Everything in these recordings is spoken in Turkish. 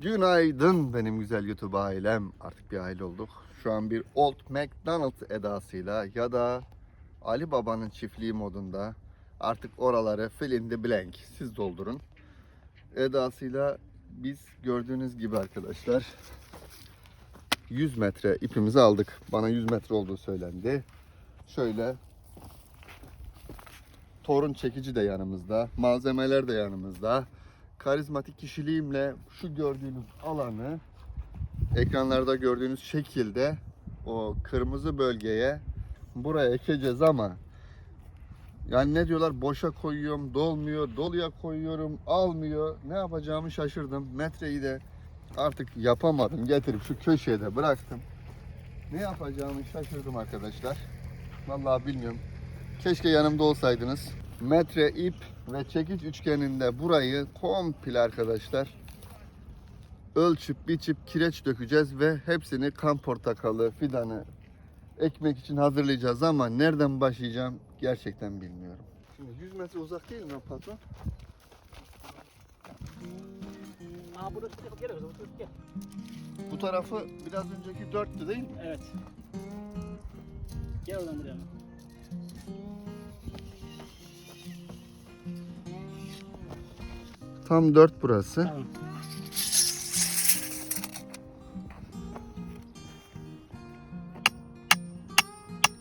Günaydın benim güzel YouTube ailem. Artık bir aile olduk. Şu an bir Old McDonald edasıyla ya da Ali Baba'nın çiftliği modunda artık oraları fill in the blank siz doldurun. Edasıyla biz gördüğünüz gibi arkadaşlar 100 metre ipimizi aldık. Bana 100 metre olduğu söylendi. Şöyle torun çekici de yanımızda, malzemeler de yanımızda. Karizmatik kişiliğimle şu gördüğünüz alanı ekranlarda gördüğünüz şekilde o kırmızı bölgeye buraya ekeceğiz ama yani ne diyorlar? Boşa koyuyorum dolmuyor doluya koyuyorum almıyor. Ne yapacağımı şaşırdım. Metreyi de artık yapamadım. Getirip şu köşeye de bıraktım. Ne yapacağımı şaşırdım arkadaşlar. Vallahi bilmiyorum. Keşke yanımda olsaydınız metre ip ve çekiç üçgeninde burayı komple arkadaşlar ölçüp biçip kireç dökeceğiz ve hepsini kan portakalı fidanı ekmek için hazırlayacağız ama nereden başlayacağım gerçekten bilmiyorum. Şimdi 100 metre uzak değil mi patron? Bu tarafı biraz önceki 4'tü değil mi? Evet. Gel oradan buraya. Tam 4 burası. Tamam.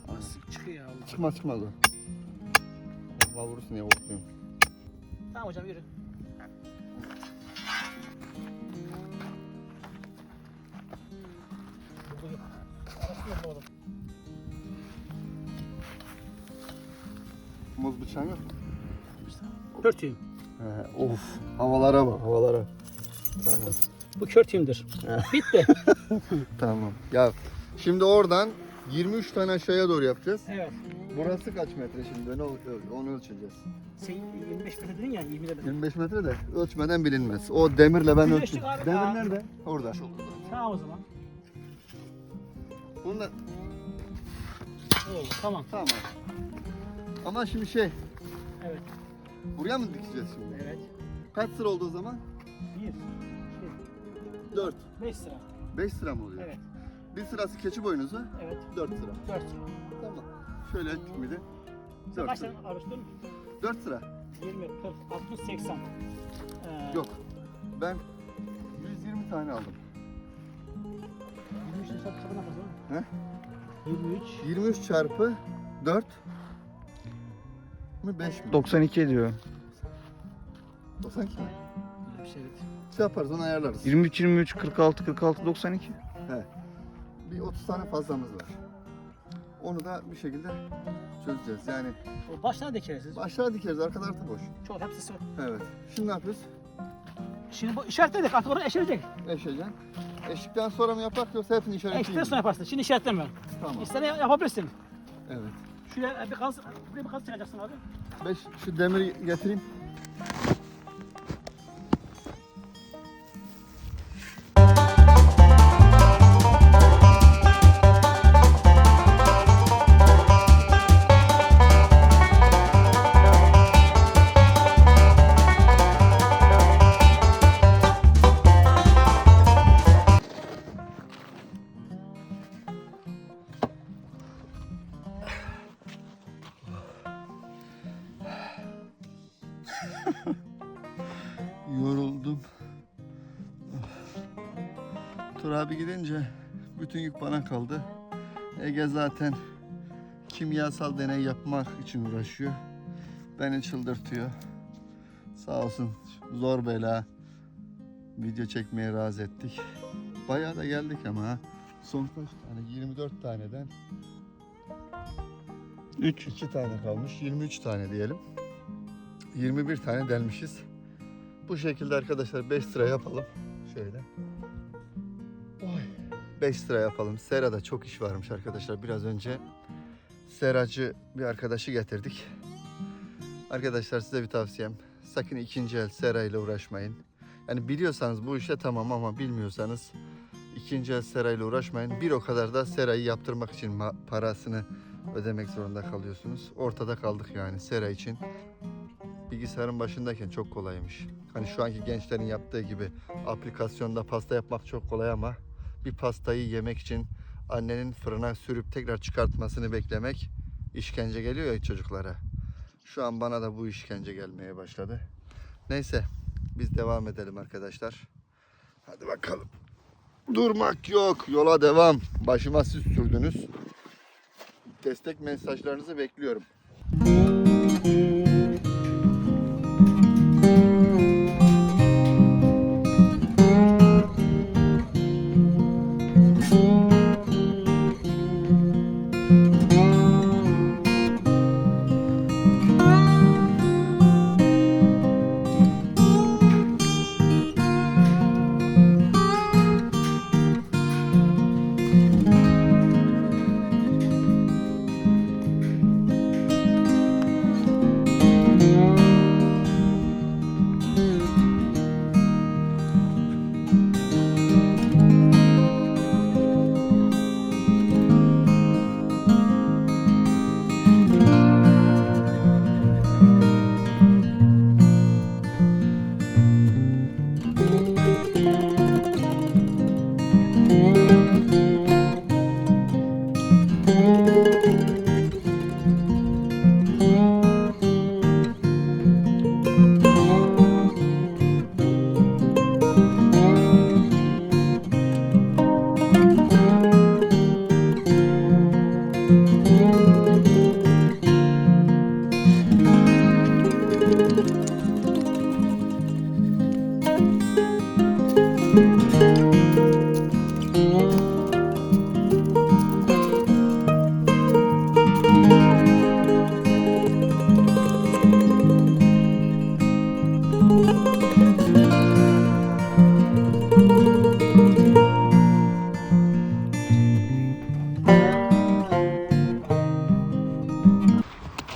Nasıl çıkıyor ya? Çıkmaz çıkmaz o. Allah vurursun ya korkuyorum. Tamam hocam yürü. Muz bıçağın yok mu? Kör tüyüm. He, of havalara bak havalara. Tamam. Bu kör tüyümdür. Bitti. Tamam. Ya şimdi oradan 23 tane aşağıya doğru yapacağız. evet. Burası kaç metre şimdi? Ne ol- onu ölçeceğiz. Sen 25 metre dedin ya 20 dedin. 25 metre de ölçmeden bilinmez. O demirle ben ölçtüm. Demir nerede? Orada. Tamam o zaman. Bunu da Oo, tamam. tamam. Ama şimdi şey. Buraya mı dikeceğiz şimdi? Evet. Kaç sıra oldu o zaman? 1, 4. 5 sıra. 5 sıra mı oluyor? Evet. Bir sırası keçi boynuzu, Evet. 4 sıra. 4 sıra. Tamam. Şöyle ettik miydi? Sen 4 kaç tane alıştın? 4 sıra. 20, 40, 60, 80. Ee, Yok. Ben 120 tane aldım. 23 hesap hesabına bakalım. He? 23. 23 çarpı 4 mi 5 mi? 92 ediyor. 92 mi? Bir şey evet. Şey yaparız onu ayarlarız. 23 23 46 46 92. Bir 30 tane fazlamız var. Onu da bir şekilde çözeceğiz. Yani O başına dikeriz. aşağı dikeriz arka tarafı boş. Çok hepsi sıfır. Evet. Şimdi ne yapıyoruz? Şimdi bu işaretledik artık orada eşilecek. Eşeceksin. Eşikten sonra mı yapak yoksa hepsini Eşikten işaretleyeyim sonra mi? yaparsın. Şimdi işaretleme. Tamam. İstediğini yapabilirsin. Evet. Şuraya bir kaz, buraya bir kaz çıkacaksın abi. Beş, şu demiri getireyim. Yoruldum. Tur abi gidince bütün yük bana kaldı. Ege zaten kimyasal deney yapmak için uğraşıyor. Beni çıldırtıyor. Sağ olsun zor bela video çekmeye razı ettik. Bayağı da geldik ama ha. Son kaç tane? 24 taneden 3. 2 tane kalmış. 23 tane diyelim. 21 tane delmişiz. Bu şekilde arkadaşlar 5 sıra yapalım. Şöyle. Oy. 5 sıra yapalım. Serada çok iş varmış arkadaşlar. Biraz önce seracı bir arkadaşı getirdik. Arkadaşlar size bir tavsiyem. Sakın ikinci el serayla uğraşmayın. Yani biliyorsanız bu işe tamam ama bilmiyorsanız ikinci el serayla uğraşmayın. Bir o kadar da serayı yaptırmak için parasını ödemek zorunda kalıyorsunuz. Ortada kaldık yani sera için. Bilgisayarın başındayken çok kolaymış. Hani şu anki gençlerin yaptığı gibi aplikasyonda pasta yapmak çok kolay ama bir pastayı yemek için annenin fırına sürüp tekrar çıkartmasını beklemek işkence geliyor ya çocuklara. Şu an bana da bu işkence gelmeye başladı. Neyse biz devam edelim arkadaşlar. Hadi bakalım. Durmak yok. Yola devam. Başıma siz sürdünüz. Destek mesajlarınızı bekliyorum.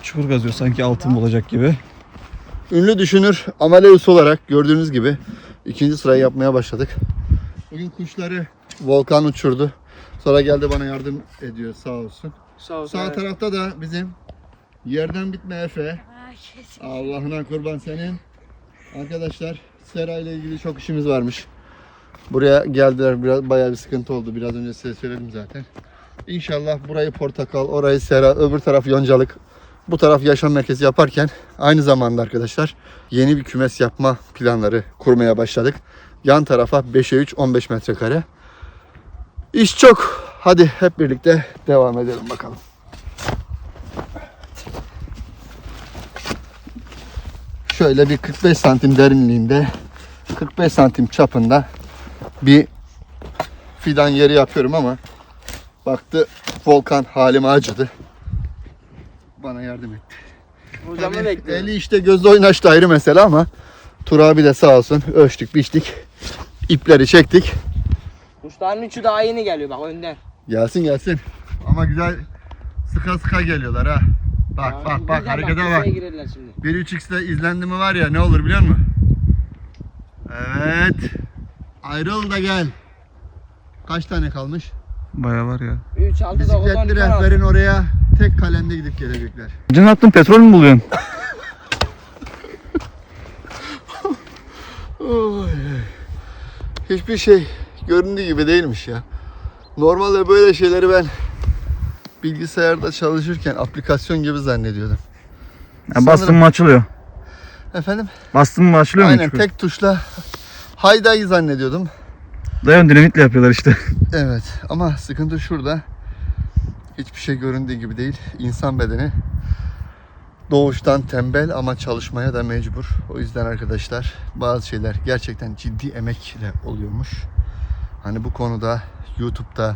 Çukur kazıyor sanki altın olacak gibi. Ünlü düşünür Amaleus olarak gördüğünüz gibi ikinci sırayı yapmaya başladık. Bugün kuşları Volkan uçurdu. Sonra geldi bana yardım ediyor sağ olsun. Sağ ol. Sağ tarafta da bizim yerden bitme Efe. Allah'ına kurban senin. Arkadaşlar Sera ile ilgili çok işimiz varmış. Buraya geldiler biraz bayağı bir sıkıntı oldu. Biraz önce size söyledim zaten. İnşallah burayı portakal, orayı sera, öbür taraf yoncalık. Bu taraf yaşam merkezi yaparken aynı zamanda arkadaşlar yeni bir kümes yapma planları kurmaya başladık. Yan tarafa 5'e 3 15 metrekare. İş çok. Hadi hep birlikte devam edelim bakalım. Şöyle bir 45 santim derinliğinde 45 santim çapında bir fidan yeri yapıyorum ama baktı volkan halime acıdı. Bana yardım etti. Hocamı Tabii bekliyorum. Eli işte gözde oynaştı ayrı mesele ama Tur abi de sağ olsun ölçtük biçtik. ipleri çektik. Kuşların üçü daha yeni geliyor bak önden. Gelsin gelsin. Ama güzel sıka sıka geliyorlar ha. Bak Aa, bak bak harekete bak. girerler şimdi. 1.3x'de izlendi mi var ya ne olur biliyor musun? Evet. Ayrıl da gel. Kaç tane kalmış? Bayağı var ya. 3, 6, 9, 10, Bisikletli rehberin oraya tek kalemde gidip gelecekler. Can attın petrol mü buluyorsun? Hiçbir şey göründüğü gibi değilmiş ya. Normalde böyle şeyleri ben bilgisayarda çalışırken aplikasyon gibi zannediyordum. Ya bastın mı açılıyor. Efendim? Bastın mı açılıyor mu? Aynen tek tuşla haydayı zannediyordum. Dayan dinamitle yapıyorlar işte. Evet ama sıkıntı şurada. Hiçbir şey göründüğü gibi değil. İnsan bedeni doğuştan tembel ama çalışmaya da mecbur. O yüzden arkadaşlar bazı şeyler gerçekten ciddi emekle oluyormuş. Hani bu konuda YouTube'da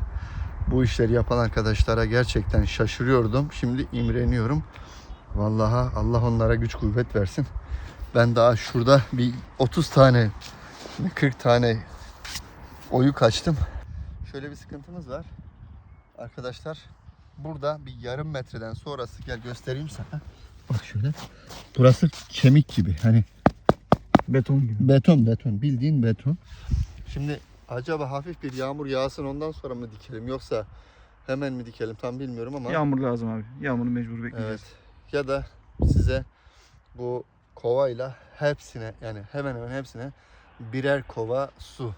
bu işleri yapan arkadaşlara gerçekten şaşırıyordum. Şimdi imreniyorum. Vallahi Allah onlara güç kuvvet versin. Ben daha şurada bir 30 tane 40 tane oyu kaçtım. Şöyle bir sıkıntımız var. Arkadaşlar burada bir yarım metreden sonrası gel göstereyim sana. Bak şöyle. Burası kemik gibi. Hani Beton gibi. beton beton bildiğin beton. Şimdi acaba hafif bir yağmur yağsın ondan sonra mı dikelim yoksa hemen mi dikelim tam bilmiyorum ama Yağmur lazım abi. Yağmuru mecbur bekleyeceğiz. evet. Ya da size bu kovayla hepsine yani hemen hemen hepsine birer kova su.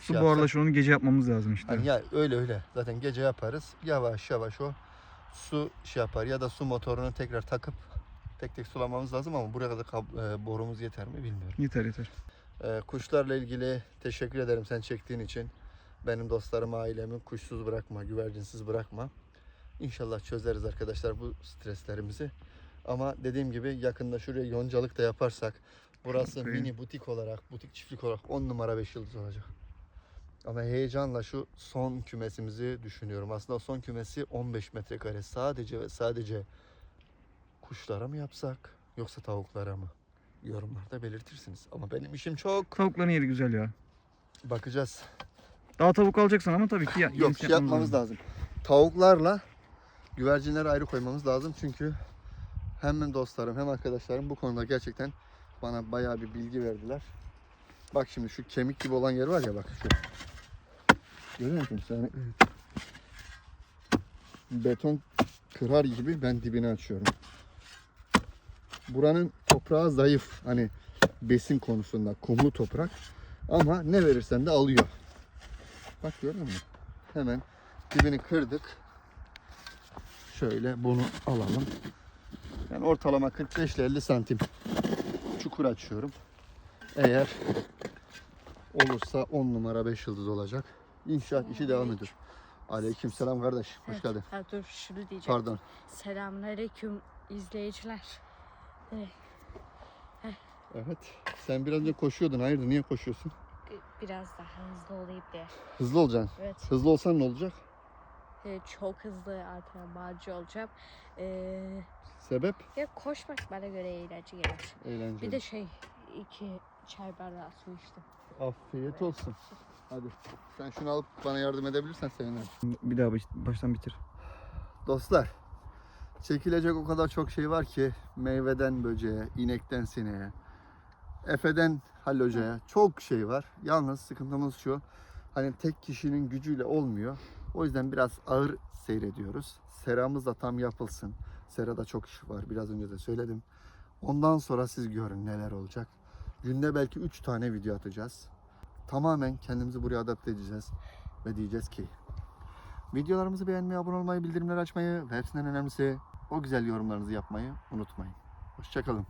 Su Şey buharlaşır onu gece yapmamız lazım işte. Hani ya öyle öyle zaten gece yaparız. Yavaş yavaş o su şey yapar ya da su motorunu tekrar takıp tek tek sulamamız lazım ama buraya kadar e, borumuz yeter mi bilmiyorum. Yeter yeter. Ee, kuşlarla ilgili teşekkür ederim sen çektiğin için. Benim dostlarımı, ailemi kuşsuz bırakma, güvercinsiz bırakma. İnşallah çözeriz arkadaşlar bu streslerimizi. Ama dediğim gibi yakında şuraya yoncalık da yaparsak burası mini butik olarak, butik çiftlik olarak 10 numara 5 yıldız olacak. Ama heyecanla şu son kümesimizi düşünüyorum. Aslında son kümesi 15 metrekare sadece ve sadece kuşlara mı yapsak yoksa tavuklara mı? Yorumlarda belirtirsiniz. Ama benim işim çok. Tavukların yeri güzel ya. Bakacağız. Daha tavuk alacaksan ama tabii ki ya, Yok şey yapmamız lazım. Tavuklarla güvercinleri ayrı koymamız lazım. Çünkü hem dostlarım hem arkadaşlarım bu konuda gerçekten bana bayağı bir bilgi verdiler. Bak şimdi şu kemik gibi olan yer var ya bak şu. Görüyor musun sen? Beton kırar gibi ben dibini açıyorum. Buranın toprağı zayıf. Hani besin konusunda kumlu toprak. Ama ne verirsen de alıyor. Bak gördün mü? Hemen dibini kırdık. Şöyle bunu alalım. Yani ortalama 45 ile 50 santim çukur açıyorum. Eğer olursa 10 numara 5 yıldız olacak. İnşaat işi devam ediyor. Aleyküm selam kardeş. Hoş Evet. geldin. Ha, dur şunu diyeceğim. Pardon. Selamünaleyküm izleyiciler. Evet. Sen biraz önce koşuyordun. Hayırdır niye koşuyorsun? Bi- Biraz daha hızlı olayım diye. Hızlı olacaksın. Evet. Hızlı olsan ne olacak? e, Çok hızlı antrenmancı olacağım. Ee, Sebep? ya koşmak bana göre eğlence gelir. Eğlenceli. Bir de şey iki çay bardağı su içtim. Afiyet olsun. Hadi. Sen şunu alıp bana yardım edebilirsen sevinirim. Bir daha baş- baştan bitir. Dostlar, çekilecek o kadar çok şey var ki meyveden böceğe, inekten sineğe, efeden hallocaya çok şey var. Yalnız sıkıntımız şu, hani tek kişinin gücüyle olmuyor. O yüzden biraz ağır seyrediyoruz. Seramız da tam yapılsın. Serada çok iş var, biraz önce de söyledim. Ondan sonra siz görün neler olacak. Günde belki 3 tane video atacağız. Tamamen kendimizi buraya adapte edeceğiz. Ve diyeceğiz ki Videolarımızı beğenmeyi, abone olmayı, bildirimleri açmayı ve hepsinden önemlisi o güzel yorumlarınızı yapmayı unutmayın. Hoşçakalın.